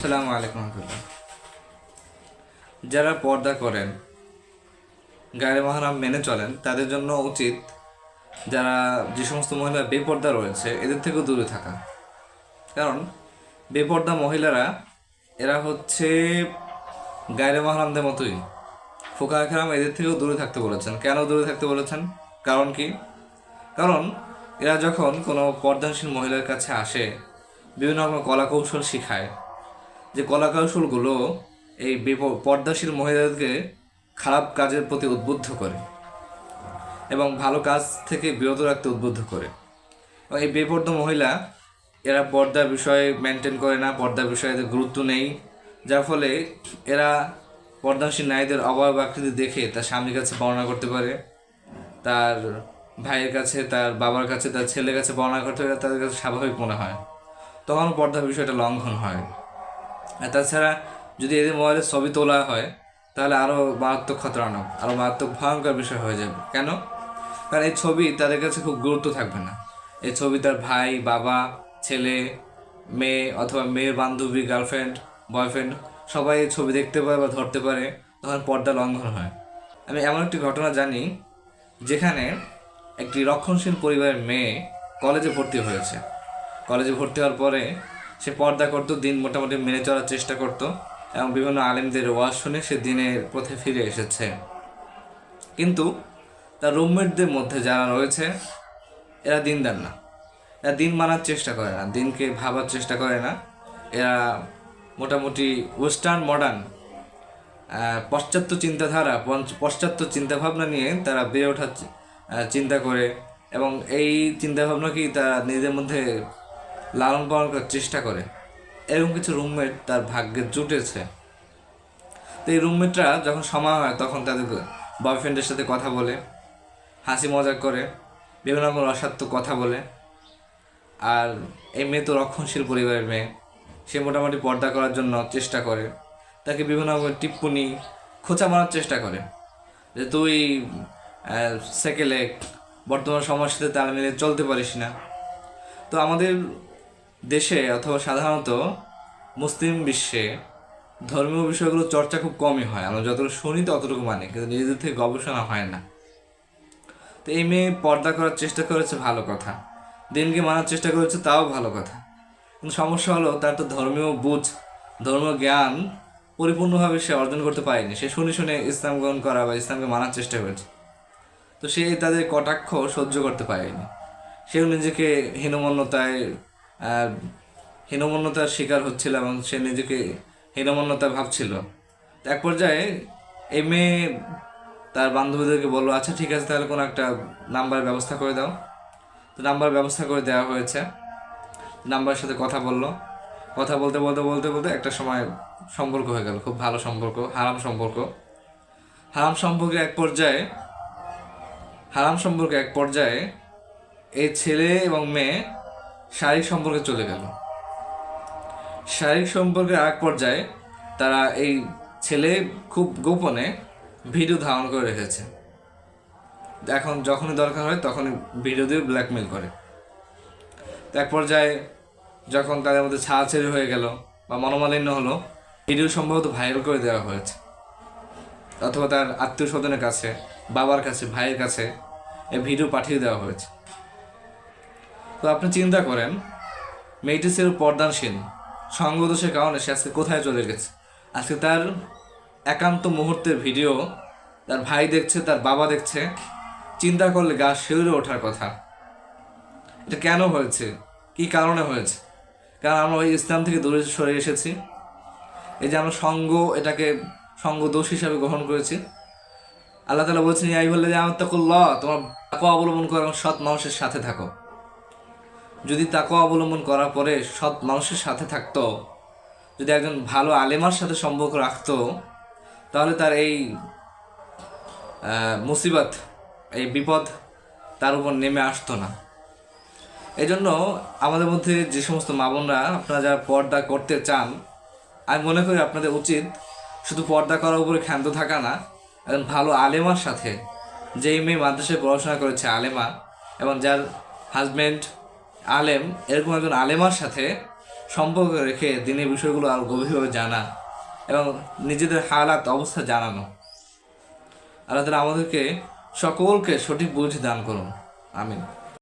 আসসালামু আলাইকুম যারা পর্দা করেন, গায়ে মহারাম মেনে চলেন, তাদের জন্য উচিত যারা যে সমস্ত মহিলা বেপর্দা রয়েছে, এদের থেকেও দূরে থাকা। কারণ বেপর্দা মহিলারা, এরা হচ্ছে গায়ে মহারামদের মতোই। ফোকা একরাম এদের থেকেও দূরে থাকতে বলেছেন। কেন দূরে থাকতে বলেছেন? কারণ কি? কারণ এরা যখন কোনো পর্দাশীল মহিলার কাছে আসে, বিভিন্ন রকম কলা কৌশল শিখায় যে কলা কৌশলগুলো এই পর্দাশীল মহিলাদেরকে খারাপ কাজের প্রতি উদ্বুদ্ধ করে এবং ভালো কাজ থেকে বিরত রাখতে উদ্বুদ্ধ করে। এবং এই বেপর্দা মহিলা, এরা পর্দার বিষয়ে মেনটেন করে না পর্দার বিষয়ে গুরুত্ব নেই, যার ফলে এরা পর্দাশীল নারীদের অবয়ব আকৃতি দেখে তার স্বামীর কাছে বর্ণনা করতে পারে, তার ভাইয়ের কাছে, তার বাবার কাছে, তার ছেলের কাছে বর্ণনা করতে পারে, তাদের কাছে স্বাভাবিক মনে হয়। তখন পর্দার বিষয়টা লঙ্ঘন হয়। তাছাড়া যদি এদের মোবাইলে ছবি তোলা হয়, তাহলে আরও মারাত্মক খতরানক আরও মারাত্মক ভয়ঙ্কর বিষয় হয়ে যাবে। কেন? কারণ এই ছবি তাদের কাছে খুব গুরুত্ব থাকবে না। এই ছবি তার ভাই, বাবা, ছেলে, মেয়ে অথবা মেয়ের বান্ধবী গার্লফ্রেন্ড বয়ফ্রেন্ড সবাই এই ছবি দেখতে পারে বা ধরতে পারে, তখন পর্দা লঙ্ঘন হয়। আমি এমন একটি ঘটনা জানি, যেখানে একটি রক্ষণশীল পরিবারের মেয়ে কলেজে ভর্তি হয়েছে। কলেজে ভর্তি হওয়ার পরে সে পর্দা করতো, দিন মোটামুটি মেনে চলার চেষ্টা করতো এবং বিভিন্ন আলেমদের ওয়াজ শুনে সে দিনের পথে ফিরে এসেছে। কিন্তু তার রুমমেটদের মধ্যে যারা রয়েছে, এরা দিনদার না। এরা দিন মানার চেষ্টা করে না, দিনকে ভাবার চেষ্টা করে না। এরা মোটামুটি ওয়েস্টার্ন, মডার্ন পাশ্চাত্য চিন্তাধারা পাশ্চাত্য চিন্তাভাবনা নিয়ে তারা বেড়ে ওঠার চিন্তা করে এবং এই চিন্তাভাবনাকেই তারা নিজেদের মধ্যে লালন পালন করার চেষ্টা করে। এরকম কিছু রুমমেট তার ভাগ্যে জুটেছে। তো এই রুমমেটরা যখন সময় হয়, তখন তাদের বয়ফ্রেন্ডের সাথে কথা বলে, হাসি মজাক করে, বিভিন্ন রকম রসাত্মক কথা বলে। আর এই মেয়ে তো রক্ষণশীল পরিবারের মেয়ে। সে মোটামুটি পর্দা করার জন্য চেষ্টা করে। তাকে বিভিন্ন রকমের টিপ্পনি, খোঁচা মারার চেষ্টা করে। যে তুই সেকেলে বর্তমান সমাজের সাথে তাল মিলিয়ে চলতে পারিস না। তো আমাদের দেশে অথবা সাধারণত মুসলিম বিশ্বে ধর্মীয় বিষয়গুলো চর্চা খুব কমই হয়। আমরা যতটুকু শুনি তো অতটুকু মানে কিন্তু নিজেদের থেকে গবেষণা হয় না। তো এই মেয়ে পর্দা করার চেষ্টা করেছে, ভালো কথা। দিনকে মানার চেষ্টা করেছে, তাও ভালো কথা। কিন্তু সমস্যা হলো, তার তো ধর্মীয় বুঝ, ধর্মীয় জ্ঞান পরিপূর্ণভাবে সে অর্জন করতে পারেনি। সে শুনে শুনে ইসলাম গ্রহণ করা বা ইসলামকে মানার চেষ্টা করেছে। তো সে তাদের কটাক্ষ সহ্য করতে পারেনি। সেও নিজেকে হীনমন্যতায় হীনমন্যতার শিকার হচ্ছিল এবং সে নিজেকে হীনমন্যতা ভাবছিল। এক পর্যায়ে এই মেয়ে তার বান্ধবীদেরকে বলল আচ্ছা ঠিক আছে, তাহলে কোনো একটা নাম্বার ব্যবস্থা করে দাও। তো নাম্বার ব্যবস্থা করে দেওয়া হয়েছে। নাম্বারের সাথে কথা বলল। কথা বলতে বলতে বলতে বলতে একটা সময় সম্পর্ক হয়ে গেল, খুব ভালো সম্পর্ক, হারাম সম্পর্ক। হারাম সম্পর্কে এক পর্যায়ে, হারাম সম্পর্কে এক পর্যায়ে এই ছেলে এবং মেয়ে শারীরিক সম্পর্কে চলে গেল। শারীরিক সম্পর্কের এক পর্যায়ে তারা এই ছেলে খুব গোপনে ভিডিও ধারণ করে রেখেছে। এখন যখনই দরকার হয় তখনই ভিডিও দিয়ে ব্ল্যাকমেল করে। এক পর্যায়ে যখন তাদের মধ্যে ছাড়াছাড়ি হয়ে গেল বা মনোমালিন্য হলো, ভিডিও সম্ভবত ভাইরাল করে দেওয়া হয়েছে। অথবা তার আত্মীয় স্বজনের কাছে, বাবার কাছে, ভাইয়ের কাছে এই ভিডিও পাঠিয়ে দেওয়া হয়েছে। তো আপনি চিন্তা করেন মেয়েটি ছিল পর্দানশীল সঙ্গদোষের কারণে সে আজকে কোথায় চলে গেছে? আজকে তার একান্ত মুহূর্তের ভিডিও, তার ভাই দেখছে, তার বাবা দেখছে, চিন্তা করলে গা শিউরে ওঠার কথা। এটা কেন হয়েছে? কি কারণে হয়েছে? কারণ আমরা ওই ইসলাম থেকে দূরে সরে এসেছি। এই যে আমরা সঙ্গ, এটাকে সঙ্গ দোষ হিসাবে গ্রহণ করেছি। আল্লাহ তালা বলছেন এই বললে যে আমার তাকে ল তোমার অবলম্বন করো এবং সৎ মানুষের সাথে থাকো। যদি তাকে অবলম্বন করার পরে সৎ মানুষের সাথে থাকতো, যদি একজন ভালো আলেমার সাথে সম্পর্ক রাখতো, তাহলে তার এই মুসিবত, এই বিপদ তার উপর নেমে আসতো না। এই জন্য আমাদের মধ্যে যে সমস্ত মা বোনরা, আপনারা যারা পর্দা করতে চান, আমি মনে করি আপনাদের উচিত শুধু পর্দা করার উপরে ক্ষান্ত থাকা না, একজন ভালো আলেমার সাথে, যেই মেয়ে মাদ্রাসায় পড়াশোনা করেছে আলেমা, এবং যার হাজব্যান্ড আলেম, এরকম একজন আলেমার সাথে সম্পর্ক রেখে দিনের বিষয়গুলো আরও গভীরভাবে জানা এবং নিজেদের হালাত অবস্থা জানানো। আল্লাহ আমাদেরকে সকলকে সঠিক বুঝ দান করুন। আমিন।